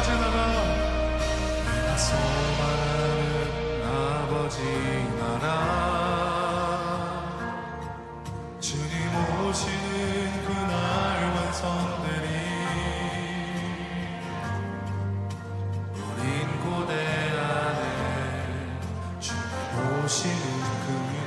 아버지 나라. 소망하는 아버지 나라. 주님 오시는 그날 완성되리. 우린 고대 안에 주님 오시는 그날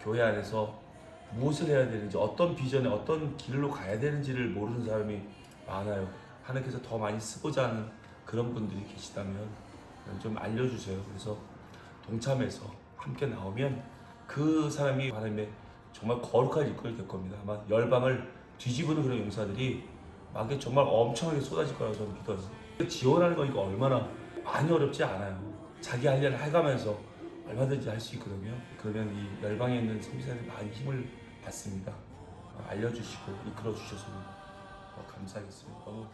교회 안에서 무엇을 해야 되는지 어떤 비전에 어떤 길로 가야 되는지를 모르는 사람이 많아요. 하나님께서 더 많이 쓰고자 하는 그런 분들이 계시다면 좀 알려주세요. 그래서 동참해서 함께 나오면 그 사람이 하나님의 정말 거룩한 일꾼이 될 겁니다. 아마 열방을 뒤집는 그런 용사들이 막 이게 정말 엄청나게 쏟아질 거라고 저는 믿어요. 지원하는 거 이거 얼마나 많이 어렵지 않아요. 자기 할 일을 해가면서 얼마든지 할 수 있거든요. 그러면 이 열방에 있는 선비사들이 많이 힘을 받습니다. 어, 알려주시고 이끌어 주셔서 어, 감사하겠습니다. 너무